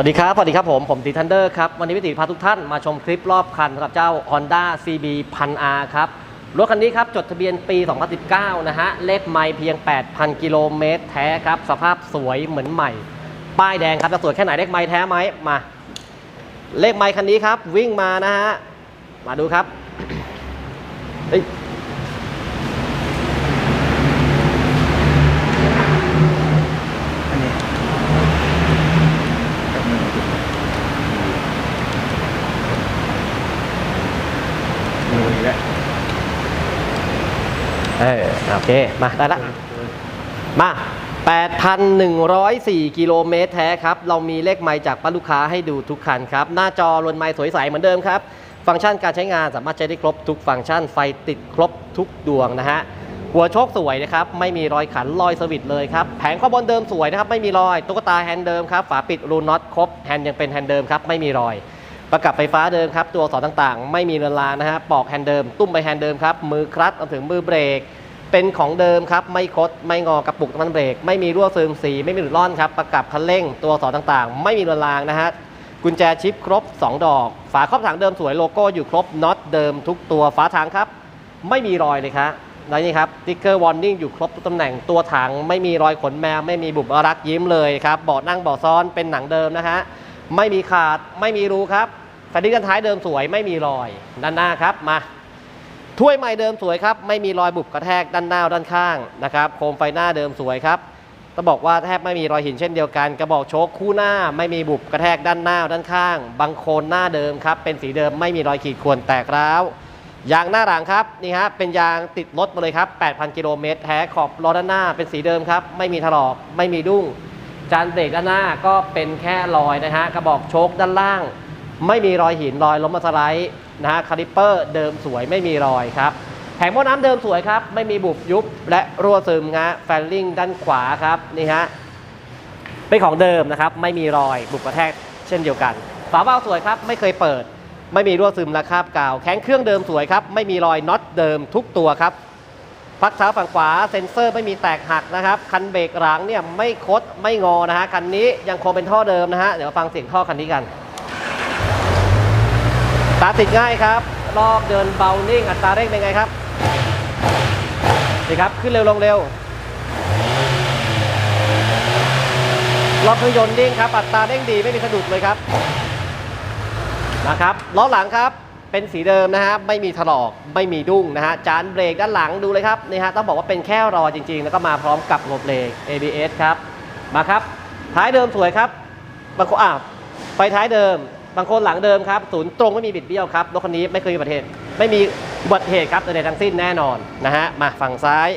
สวัสดีครับ สวัสดีครับผม ผมตีทันเดอร์ครับ วันนี้พิติพาทุกท่านมาชมคลิปรอบคันสำหรับเจ้า Honda CB 1000 R ครับ รถคันนี้ครับ จดทะเบียนปี 2019 นะฮะ เลขไม่เพียง 8,000 กิโลเมตรแท้ครับ สภาพสวยเหมือนใหม่ ป้ายแดงครับ จะสวยแค่ไหนเลขไม่แท้ไหมมา เลขไม่คันนี้ครับ วิ่งมานะฮะ มาดูครับเฮ้ย อันนี้กับมือถูกไหมมือนี้แหละ เออโอเค มาได้ละมา 8,104 กิโลเมตรแท้ครับ เรามีเลขไมล์จากป้าลูกค้าให้ดูทุกคันครับ หน้าจอรวนไมล์สวยใสเหมือนเดิมครับ ฟังก์ชันการใช้งานสามารถใช้ได้ครบทุกฟังก์ชันไฟติดครบทุกดวงนะฮะหัวโชคสวยนะครับ ไม่มีรอยขันรอยสวิตช์เลยครับ แผงข้อบนเดิมสวยนะครับ ไม่มีรอย ตุ๊กตาแฮนด์เดิมครับ ฝาปิดรูน็อตครบ แฮนด์ยังเป็นแฮนด์เดิมครับ ไม่มีรอย ประกับไฟฟ้าเดิมครับ ตัวอักษรต่างๆ ไม่มีเรือนรางนะฮะปอกแฮนด์เดิม ตุ้มไปแฮนด์เดิมครับ มือคลัตช์รวมถึงมือเบรก เป็นของเดิมครับ ไม่คด ไม่งอกระปุกน้ำมันเบรก ไม่มีรั่วซึมสี ไม่มีหลุดร่อนครับ ประกับคันเร่ง ตัวอักษรต่างๆ ไม่มีเรือนรางนะฮะ กุญแจชิปครบ 2 ดอก ฝาครอบถังเดิมสวย โลโก้อยู่ครบ น็อตเดิมทุกตัว ฝาถังครับ ไม่มีรอยเลยครับแล้วนี่ครับติ๊กเกอร์วอร์นิ่งอยู่ครบทุกตำแหน่ง ตัวถังไม่มีรอยขนแมว ไม่มีบุบรักยิ้มเลยครับ เบาะนั่งเบาะซ้อนเป็นหนังเดิมนะฮะ ไม่มีขาด ไม่มีรูครับ แฟนดิ้งด้านท้ายเดิมสวยไม่มีรอยด้านหน้าครับมาถ้วยใหม่เดิมสวยครับไม่มีรอยบุบกระแทกด้านหน้าด้านข้างนะครับโคมไฟหน้าเดิมสวยครับต้องบอกว่าแทบไม่มีรอยหินเช่นเดียวกันกระบอกโชคคู่หน้าไม่มีบุบกระแทกด้านหน้าด้านข้างบังโคนหน้าเดิมครับเป็นสีเดิมไม่มีรอยขีดข่วนแตกร้าวยางหน้าหลังครับนี่ฮะเป็นยางติดรถมาเลยครับ 8,000 กิโลเมตรแท้ขอบล้อด้านหน้าเป็นสีเดิมครับ ไม่มีถลอกไม่มีดุ้งจานเบรกด้านหน้าก็เป็นแค่รอยนะฮะกระบอกโชคด้านล่าง ไม่มีรอยหินรอยล้มมาสไลด์นะฮะคาลิปเปอร์เดิมสวยไม่มีรอยครับแผงหม้อน้ำเดิมสวยครับ ไม่มีบุบยุบและรั่วซึมนะฮะแฟลลิ่งด้านขวาครับนี่ฮะเป็นของเดิมนะครับ ไม่มีรอยบุบกระแทกเช่นเดียวกัน ฝาเบ้าสวยครับ ไม่เคยเปิด ไม่มีรั่วซึมและคราบกาว แข็งเครื่องเดิมสวยครับ ไม่มีรอยน็อตเดิมทุกตัวครับพักเท้าฝั่งขวาเซ็นเซอร์ไม่มีแตกหักนะครับ คันเบรกหลังเนี่ยไม่คดไม่งอนะฮะคันนี้ยังคงเป็นท่อเดิมนะฮะเดี๋ยวฟังเสียงท่อคันนี้กัน ตาติดง่ายครับ รอบเดินเบานิ่ง อัตราเร่งเป็นไงครับนี่ครับ ขึ้นเร็วลงเร็ว รอบเครื่องยนต์นิ่งครับ อัตราเร่งดีไม่มีสะดุดเลยครับ นะครับ ล้อหลังครับเป็นสีเดิมนะฮะไม่มีถลอกไม่มีดุ้งนะฮะจานเบรกด้านหลังดูเลยครับนี่ฮะต้องบอกว่าเป็นแค่รอจริง ๆ แล้วก็มาพร้อมกับระบบเบรก ABS ครับ มาครับ ท้ายเดิมสวยครับบางคนอะไฟท้ายเดิม บางคนหลังเดิมครับศูนย์ตรงไม่มีบิดเบี้ยวครับรถคันนี้ไม่เคยมีอุบัติเหตุไม่มีอุบัติเหตุครับใดๆทั้งสิ้นแน่นอนนะฮะมาฝั่งซ้าย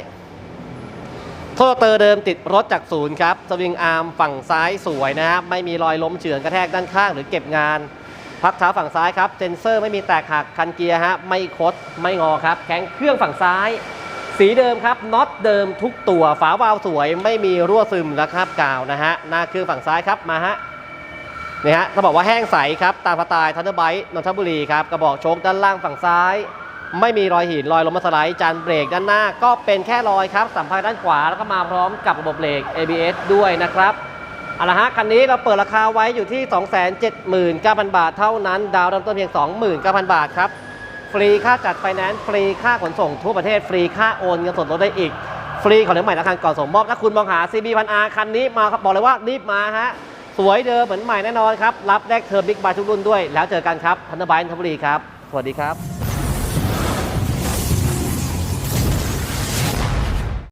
โทษเตอร์เดิมติดรถจากศูนย์ครับสวิงอาร์มฝั่งซ้ายสวยนะฮะไม่มีรอยล้มเฉือนกระแทกด้านข้างหรือเก็บงาน พักเท้าฝั่งซ้ายครับเซนเซอร์ไม่มีแตกหักคันเกียร์ฮะไม่คดไม่งอครับแข็งเครื่องฝั่งซ้าย สีเดิมครับน็อตเดิมทุกตัวฝาวาล์วสวยไม่มีรั่วซึมและคราบกาวนะฮะหน้าเครื่องฝั่งซ้ายครับมาฮะ นี่ฮะต้องบอกว่าแห้งใสครับ ตามสไตล์ทันเดอร์ไบต์นนทบุรีครับกระบอกโชคด้านล่างฝั่งซ้าย ไม่มีรอยหินรอยลมสไลด์จานเบรกด้านหน้า ก็เป็นแค่รอยครับ สัมผัสด้านขวาแล้วก็มาพร้อมกับระบบเบรก ABS ด้วยนะครับเอาละฮะคันนี้เราเปิดราคาไว้อยู่ที่ 279,000 บาทเท่านั้น ดาวน์เริ่มต้นเพียง 29,000 บาทครับ ฟรีค่าจัดไฟแนนซ์ฟรีค่าขนส่งทั่วประเทศฟรีค่าโอนเงินสดรถได้อีก ฟรีของเลี้ยงใหม่ราคาก่อนส่งมอบถ้าคุณมองหา CB พันอาคันนี้มาครับบอกเลยว่ารีบมาฮะ สวยเดิมเหมือนใหม่แน่นอนครับ รับแรกเทอมบิ๊กบายทุกรุ่นด้วย แล้วเจอกันครับพันธบายนนทบุรีครับ สวัสดีครับ